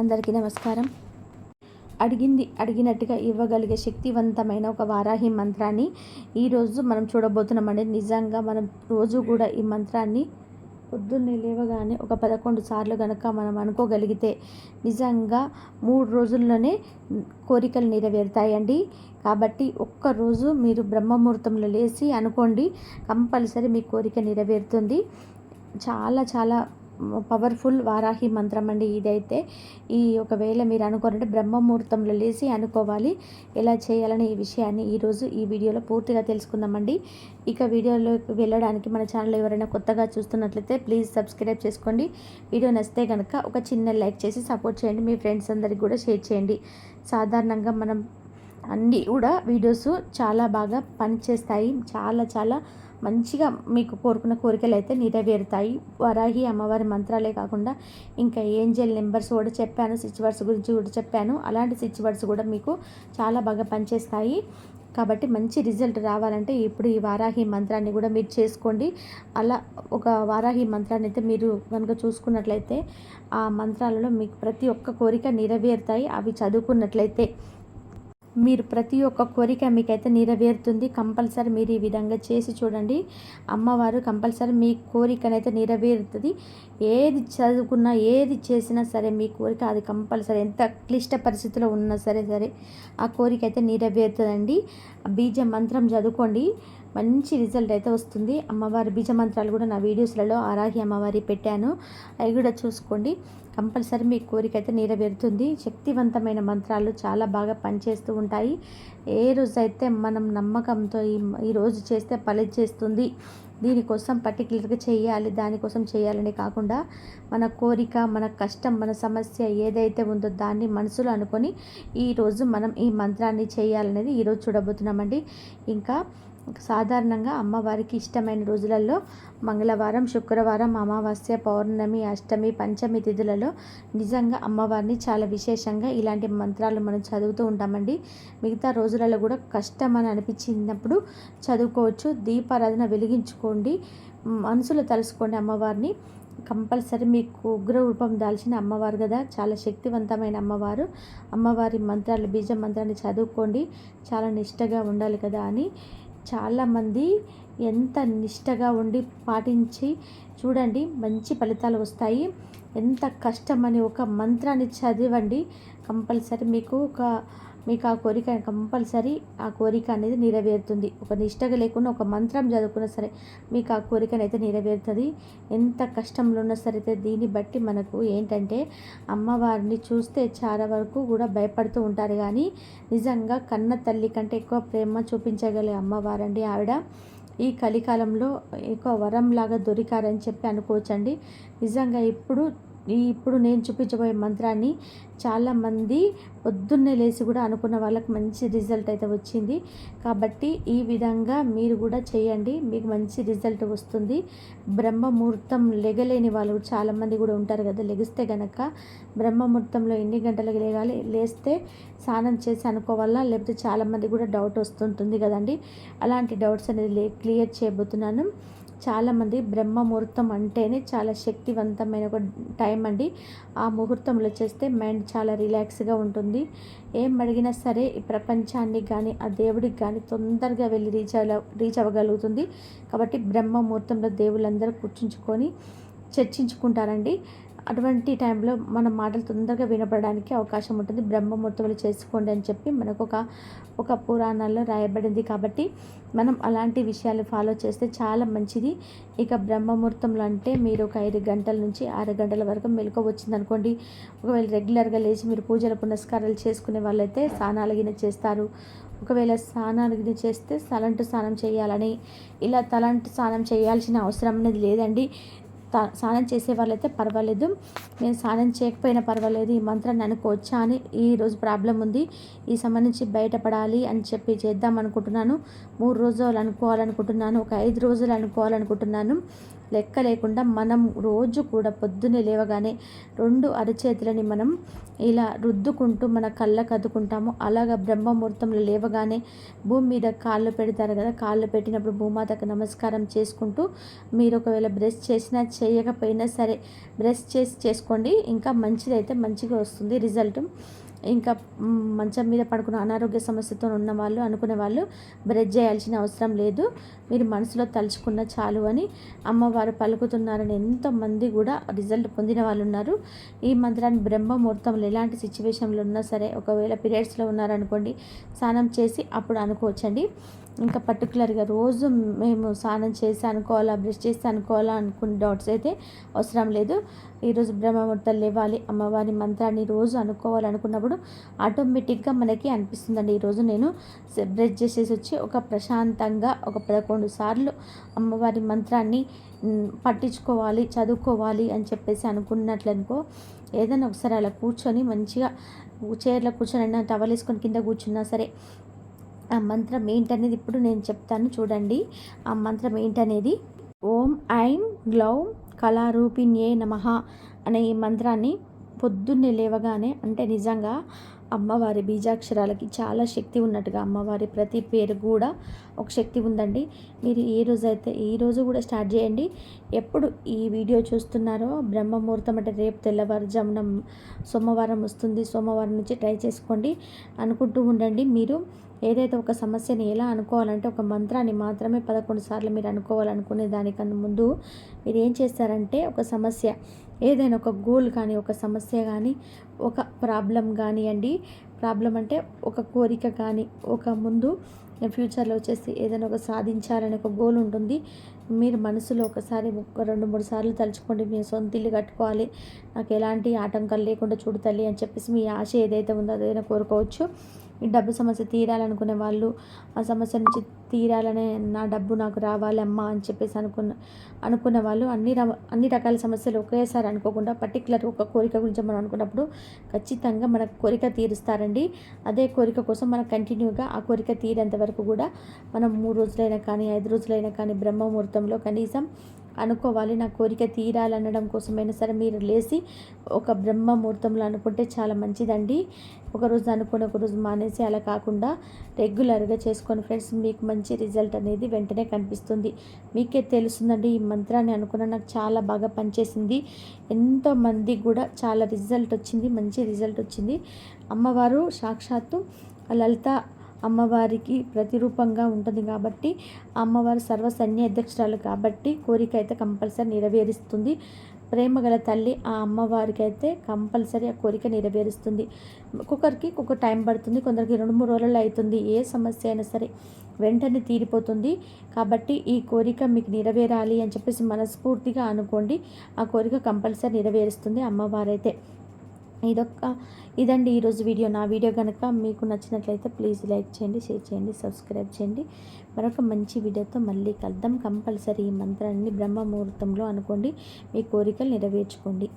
అందరికీ నమస్కారం. అడిగింది అడిగినట్టుగా ఇవ్వగలిగే శక్తివంతమైన ఒక వారాహి మంత్రాన్ని ఈరోజు మనం చూడబోతున్నామండి నిజంగా మనం రోజు కూడా ఈ మంత్రాన్ని పొద్దున్నే లేవగానే ఒక పదకొండు సార్లు కనుక మనం అనుకోగలిగితే నిజంగా మూడు రోజుల్లోనే కోరికలు నెరవేరుతాయండి. కాబట్టి ఒక్కరోజు మీరు బ్రహ్మముహూర్తంలో లేచి అనుకోండి కంపల్సరీ మీ కోరిక నెరవేరుతుంది. చాలా చాలా పవర్ఫుల్ వారాహి మంత్రం అండి ఇదైతే. ఈ ఒకవేళ మీరు అనుకోరంటే బ్రహ్మముహూర్తంలో లేచి అనుకోవాలి ఎలా చేయాలని ఈ విషయాన్ని ఈరోజు ఈ వీడియోలో పూర్తిగా తెలుసుకుందామండి. ఇక వీడియోలోకి వెళ్ళడానికి మన ఛానల్ ఎవరైనా కొత్తగా చూస్తున్నట్లయితే ప్లీజ్ సబ్స్క్రైబ్ చేసుకోండి. వీడియో నచ్చితే కనుక ఒక చిన్న లైక్ చేసి సపోర్ట్ చేయండి. మీ ఫ్రెండ్స్ అందరికి కూడా షేర్ చేయండి. సాధారణంగా మనం అన్నీ కూడా వీడియోస్ చాలా బాగా పనిచేస్తాయి. చాలా చాలా మంచిగా మీకు కోరుకున్న కోరికలు అయితే నెరవేరుతాయి. వరాహి అమ్మవారి మంత్రాలే కాకుండా ఇంకా ఏంజల్ నెంబర్స్ కూడా చెప్పాను స్విచ్ వర్డ్స్ గురించి కూడా చెప్పాను. అలాంటి స్విచ్ వర్డ్స్ కూడా మీకు చాలా బాగా పనిచేస్తాయి. కాబట్టి మంచి రిజల్ట్ రావాలంటే ఇప్పుడు ఈ వారాహి మంత్రాన్ని కూడా మీరు చేసుకోండి. అలా ఒక వారాహి మంత్రాన్ని అయితే మీరు కనుక చూసుకున్నట్లయితే ఆ మంత్రాలలో మీకు ప్రతి ఒక్క కోరిక నెరవేరుతాయి. అవి చదువుకున్నట్లయితే మీరు ప్రతి ఒక్క కోరిక మీకైతే నెరవేరుతుంది. కంపల్సరీ మీరు ఈ విధంగా చేసి చూడండి. అమ్మవారు కంపల్సరీ మీ కోరికనైతే నెరవేరుతుంది. ఏది చదువుకున్నా ఏది చేసినా సరే మీ కోరిక అది కంపల్సరీ ఎంత క్లిష్ట పరిస్థితిలో ఉన్నా సరే సరే ఆ కోరిక అయితే నెరవేరుతుందండి. బీజ మంత్రం చదువుకోండి. మంచి రిజల్ట్ అయితే వస్తుంది. అమ్మవారి బీజ మంత్రాలు కూడా నా వీడియోస్లలో ఆరాహి అమ్మవారి పెట్టాను. అవి కూడా చూసుకోండి. కంపల్సరీ మీ కోరిక అయితే నెరవేరుతుంది. శక్తివంతమైన మంత్రాలు చాలా బాగా పనిచేస్తూ ఉంటాయి. ఏ రోజైతే మనం నమ్మకంతో ఈ ఈరోజు చేస్తే పలి చేస్తుంది. దీనికోసం పర్టికులర్గా చేయాలి దానికోసం చేయాలని కాకుండా మన కోరిక మన కష్టం మన సమస్య ఏదైతే ఉందో దాన్ని మనసులో అనుకొని ఈరోజు మనం ఈ మంత్రాన్ని చేయాలనేది ఈరోజు చూడబోతున్నామండి. ఇంకా సాధారణంగా అమ్మవారికి ఇష్టమైన రోజులలో మంగళవారం శుక్రవారం అమావాస్య పౌర్ణమి అష్టమి పంచమి తిథులలో నిజంగా అమ్మవారిని చాలా విశేషంగా ఇలాంటి మంత్రాలు మనం చదువుతూ ఉంటామండి. మిగతా రోజులలో కూడా కష్టం అని అనిపించినప్పుడు చదువుకోవచ్చు. దీపారాధన వెలిగించుకోండి. మనసులో తలుసుకోండి అమ్మవారిని. కంపల్సరీ మీకు ఉగ్ర రూపం దాల్చిన అమ్మవారు కదా. చాలా శక్తివంతమైన అమ్మవారు. అమ్మవారి మంత్రాలు బీజ మంత్రాన్ని చదువుకోండి. చాలా నిష్టగా ఉండాలి కదా అని. చాలామంది ఎంత నిష్టగా ఉండి పాటించి చూడండి మంచి ఫలితాలు వస్తాయి. ఎంత కష్టమని ఒక మంత్రాన్ని చదివండి కంపల్సరీ మీకు ఒక మీకు ఆ కోరిక కంపల్సరీ ఆ కోరిక అనేది నెరవేరుతుంది. ఒక నిష్టగా లేకుండా ఒక మంత్రం చదువుకున్నా సరే మీకు ఆ కోరికనైతే నెరవేరుతుంది. ఎంత కష్టంలో ఉన్నా సరే దీన్ని బట్టి మనకు ఏంటంటే అమ్మవారిని చూస్తే చాలా వరకు కూడా భయపడుతూ ఉంటారు. కానీ నిజంగా కన్న తల్లి కంటే ఎక్కువ ప్రేమ చూపించగలిగే అమ్మవారండి ఆవిడ. ఈ కలికాలంలో ఎక్కువ వరంలాగా దొరికారని చెప్పి అనుకోవచ్చండి. నిజంగా ఇప్పుడు ఇప్పుడు నేను చూపించబోయే మంత్రాన్ని చాలామంది పొద్దున్నే లేచి కూడా అనుకున్న వాళ్ళకి మంచి రిజల్ట్ అయితే వచ్చింది. కాబట్టి ఈ విధంగా మీరు కూడా చేయండి. మీకు మంచి రిజల్ట్ వస్తుంది. బ్రహ్మముహూర్తం లెగలేని వాళ్ళు చాలామంది కూడా ఉంటారు కదా లెగిస్తే గనక బ్రహ్మముహూర్తంలో ఎన్ని గంటలకు లేగాలి? లేస్తే స్నానం చేసి అనుకోవాలా? లేకపోతే చాలామంది కూడా డౌట్ వస్తుంటుంది కదండి. అలాంటి డౌట్స్ అనేది క్లియర్ చేయబోతున్నాను. చాలామంది బ్రహ్మ ముహూర్తం అంటేనే చాలా శక్తివంతమైన ఒక టైం అండి. ఆ ముహూర్తంలో చేస్తే మైండ్ చాలా రిలాక్స్గా ఉంటుంది. ఏం అడిగినా సరే ఈ ప్రపంచాన్ని కానీ ఆ దేవుడికి కానీ తొందరగా వెళ్ళి రీచ్ రీచ్ అవ్వగలుగుతుంది. కాబట్టి బ్రహ్మ ముహూర్తంలో దేవుళ్ళందరూ కూర్చుంచుకొని చర్చించుకుంటారండి. అటువంటి టైంలో మన మాటలు తొందరగా వినపడడానికి అవకాశం ఉంటుంది. బ్రహ్మమూర్తులు చేసుకోండి అని చెప్పి మనకు ఒక ఒక పురాణాల్లో రాయబడింది కాబట్టి మనం అలాంటి విషయాలు ఫాలో చేస్తే చాలా మంచిది. ఇక బ్రహ్మముహూర్తంలో అంటే మీరు ఒక ఐదు గంటల నుంచి ఆరు గంటల వరకు మెలకు వచ్చింది అనుకోండి. ఒకవేళ రెగ్యులర్గా లేచి మీరు పూజల పునస్కారాలు చేసుకునే వాళ్ళైతే స్నానాలు గిన చేస్తారు. ఒకవేళ స్నానాలు గిన చేస్తే తలంటు స్నానం చేయాలని ఇలా తలంటు స్నానం చేయాల్సిన అవసరం అనేది లేదండి. స్నానం చేసే వాళ్ళైతే పర్వాలేదు. నేను స్నానం చేయకపోయినా పర్వాలేదు. ఈ మంత్రాన్ని అనుకోవచ్చా అని ఈరోజు ప్రాబ్లం ఉంది. ఈ సంబంధించి బయటపడాలి అని చెప్పి చేద్దాం అనుకుంటున్నాను. మూడు రోజులు అనుకోవాలనుకుంటున్నాను. ఒక ఐదు రోజులు అనుకోవాలనుకుంటున్నాను. లెక్క లేకుండా మనం రోజు కూడా పొద్దున్నే లేవగానే రెండు అరచేతులని మనం ఇలా రుద్దుకుంటూ మన కళ్ళకు అద్దుకుంటాము. అలాగా బ్రహ్మముహూర్తంలో లేవగానే భూమి మీద కాళ్ళు పెడతారు కదా కాళ్ళు పెట్టినప్పుడు భూమాతకు నమస్కారం చేసుకుంటూ మీరు ఒకవేళ బ్రష్ చేసినా చేయకపోయినా సరే బ్రష్ చేసి చేసుకోండి. ఇంకా మంచిదైతే మంచిగా వస్తుంది రిజల్ట్. ఇంకా మంచం మీద పడుకున్న అనారోగ్య సమస్యతో ఉన్న వాళ్ళు అనుకునే వాళ్ళు బ్రష్ చేయాల్సిన అవసరం లేదు. మీరు మనసులో తలుచుకున్న చాలు అని అమ్మవారు పలుకుతున్నారని ఎంతోమంది కూడా రిజల్ట్ పొందిన వాళ్ళు ఉన్నారు. ఈ మంత్రాన్ని బ్రహ్మముహూర్తంలో ఎలాంటి సిచ్యువేషన్లో ఉన్నా సరే ఒకవేళ పీరియడ్స్లో ఉన్నారనుకోండి స్నానం చేసి అప్పుడు అనుకోవచ్చండి. ఇంకా పర్టికులర్గా రోజు మేము స్నానం చేసి అనుకోవాలా బ్రష్ చేసి అనుకోవాలా అనుకునే డౌట్స్ అయితే అవసరం లేదు. ఈరోజు బ్రహ్మముహూర్తాలు లేవాలి అమ్మవారి మంత్రాన్ని రోజు అనుకోవాలనుకున్నప్పుడు ఆటోమేటిక్గా మనకి అనిపిస్తుందండి. ఈరోజు నేను బ్రష్ చేసేసి వచ్చి ఒక ప్రశాంతంగా ఒక పదకొండు సార్లు అమ్మవారి మంత్రాన్ని పట్టించుకోవాలి చదువుకోవాలి అని చెప్పేసి అనుకున్నట్లనుకో ఏదైనా ఒకసారి అలా కూర్చొని మంచిగా చైర్లో కూర్చొని అయినా టవల్ వేసుకొని కింద కూర్చున్నా సరే ఆ మంత్రం ఏంటనేది ఇప్పుడు నేను చెప్తాను చూడండి. ఆ మంత్రం ఏంటనేది? ఓం ఐం గ్లౌ కళారూపిణ్యే నమ అనే ఈ మంత్రాన్ని పొద్దున్నే లేవగానే అంటే నిజంగా అమ్మవారి బీజాక్షరాలకి చాలా శక్తి ఉన్నట్టుగా అమ్మవారి ప్రతి పేరు కూడా ఒక శక్తి ఉందండి. మీరు ఏ రోజు అయితే ఈ రోజు కూడా స్టార్ట్ చేయండి. ఎప్పుడు ఈ వీడియో చూస్తున్నారో బ్రహ్మముహూర్తం అంటే రేపు తెల్లవారుజామున సోమవారం వస్తుంది సోమవారం నుంచి ట్రై చేసుకోండి అనుకుంటూ ఉండండి. మీరు ఏదైతే ఒక సమస్యని ఎలా అనుకోవాలంటే ఒక మంత్రాన్ని మాత్రమే పదకొండు సార్లు మీరు అనుకోవాలనుకునే దానికన్నా ముందు మీరు ఏం చేస్తారంటే ఒక సమస్య ఏదైనా ఒక గోల్ కానీ ఒక సమస్య కానీ ఒక ప్రాబ్లం కానివ్వండి ప్రాబ్లం అంటే ఒక కోరిక కానీ ఒక ముందు ఫ్యూచర్లో వచ్చేసి ఏదైనా ఒక సాధించాలని ఒక గోల్ ఉంటుంది. మీరు మనసులో ఒకసారి ఒక రెండు మూడు సార్లు తలుచుకోండి మీ సొంత ఇల్లు కట్టుకోవాలి నాకు ఎలాంటి ఆటంకాలు లేకుండా చూడతల్లి అని చెప్పేసి మీ ఆశ ఏదైతే ఉందో అదైనా కోరుకోవచ్చు. ఈ డబ్బు సమస్య తీరాలనుకునే వాళ్ళు ఆ సమస్య నుంచి తీరాలనే నా డబ్బు నాకు రావాలి అమ్మా అని చెప్పేసి అనుకున్న అనుకున్న వాళ్ళు అన్ని అన్ని రకాల సమస్యలు ఒకేసారి అనుకోకుండా పర్టికులర్ ఒక కోరిక గురించి మనం అనుకున్నప్పుడు ఖచ్చితంగా మన కోరిక తీరుస్తారండి. అదే కోరిక కోసం మనం కంటిన్యూగా ఆ కోరిక తీరేంత వరకు కూడా మనం మూడు రోజులైనా కానీ ఐదు రోజులైనా కానీ బ్రహ్మముహూర్తంలో కనీసం అనుకోవాలి నా కోరిక తీరాలనడం కోసమైనా సరే మీరు లేచి ఒక బ్రహ్మ ముహూర్తంలో అనుకుంటే చాలా మంచిదండి. ఒకరోజు అనుకుని ఒకరోజు మానేసి అలా కాకుండా రెగ్యులర్గా చేసుకొని ఫ్రెండ్స్. మీకు మంచి రిజల్ట్ అనేది వెంటనే కనిపిస్తుంది. మీకే తెలుస్తుందండి ఈ మంత్రాన్ని అనుకున్న నాకు చాలా బాగా పనిచేసింది. ఎంతోమంది కూడా చాలా రిజల్ట్ వచ్చింది మంచి రిజల్ట్ వచ్చింది. అమ్మవారు సాక్షాత్తు లలిత అమ్మవారికి ప్రతిరూపంగా ఉంటుంది కాబట్టి అమ్మవారు సర్వసన్య అధ్యక్షురాలు కాబట్టి కోరిక అయితే కంపల్సరీ నెరవేరుస్తుంది. ప్రేమ గల తల్లి ఆ అమ్మవారికి అయితే కంపల్సరీ ఆ కోరిక నెరవేరుస్తుంది. ఒక్కొక్కరికి ఒక్కొక్క టైం పడుతుంది. కొందరికి రెండు మూడు రోజులు అవుతుంది. ఏ సమస్య అయినా సరే వెంటనే తీరిపోతుంది. కాబట్టి ఈ కోరిక మీకు నెరవేరాలి అని చెప్పేసి మనస్ఫూర్తిగా అనుకోండి. ఆ కోరిక కంపల్సరీ నెరవేరుస్తుంది అమ్మవారైతే. ఇదొక్క ఇదండి ఈరోజు వీడియో. నా వీడియో కనుక మీకు నచ్చినట్లయితే ప్లీజ్ లైక్ చేయండి షేర్ చేయండి సబ్స్క్రైబ్ చేయండి. మరొక మంచి వీడియోతో మళ్ళీ కలుద్దాం. కంపల్సరీ ఈ మంత్రాన్ని బ్రహ్మ ముహూర్తంలో అనుకోండి. మీ కోరికలు నెరవేర్చుకోండి.